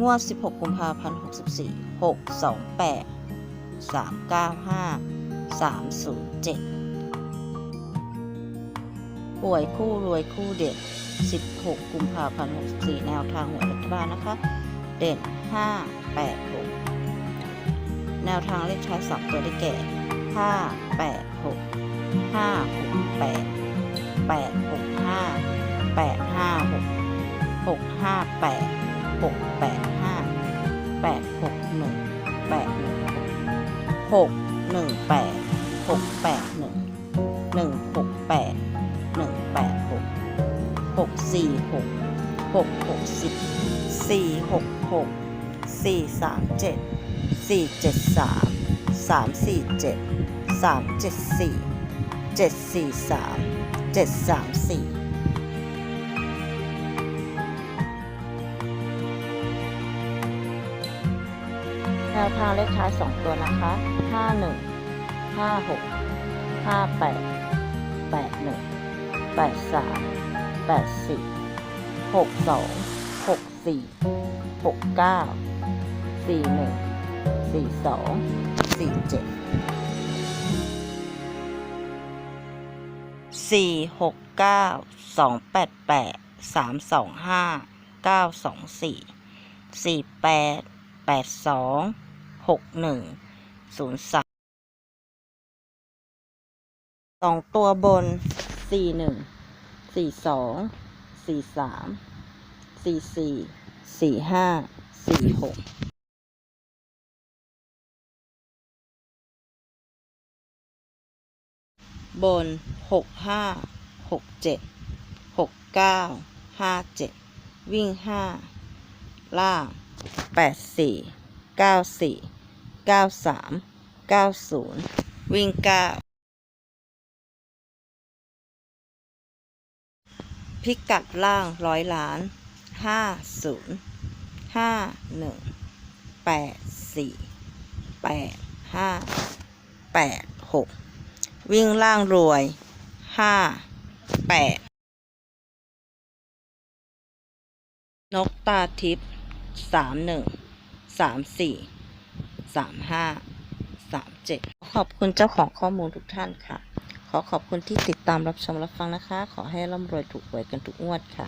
งวด 16 กุมภาพันธ์ 64 628 395 307ป่วยคู่รวยคู่เด่น16 กุมภาพันธ์ 64 แนวทางหวยรัฐบาลนะคะ เด่น 5 8 6 แนวทางเลขท้าย2ตัวได้แก่ 5 8 6 568 865 856 658 5 6 8 8 6 5 8 5 6 6 5 8 6 8 5 8 6 1 8 1 6 1 8 6 8 1 1 6 8 1 8 6 6 4 6 6 6 10 4 6 6 4 3 7 4 7 3 3 4 7 3 7 4 7 4 3 7 3 4แนวทางเลขท้าย2ตัวนะคะ51 56 58 81 83 84 62 64 69 41 42 47สี่หกเก้าสองแปดแปดสามส องห้าเก้าสองสี่สี่แปดแปดสอง หกหนึ่งศูนย์สามสองตัวบนสี่หนึ่งสี่สองสี่สามสี่สี่สี่ห้าสี่หกบนหกห้าหกเจ็ดหกเก้าห้าเจ็ดวิ่งห้าล่างแปดสี่เก้าสี่ เก้าสามเก้าศูนย์วิ่งเก้าพิกัดล่างร้อยล้านห้าศูนย์ห้าหนึ่งแปดสี่แปดห้าแปดหกวิ่งล่างรวยห้าแปดนกตาทิพย์สามหนึ่งสามสี่ สามห้าสามเจ็ดขอบคุณเจ้าของข้อมูลทุกท่านค่ะ ขอขอบคุณที่ติดตามรับชมรับฟังนะคะ ขอให้ร่ำรวยถูกหวยกันทุกงวดค่ะ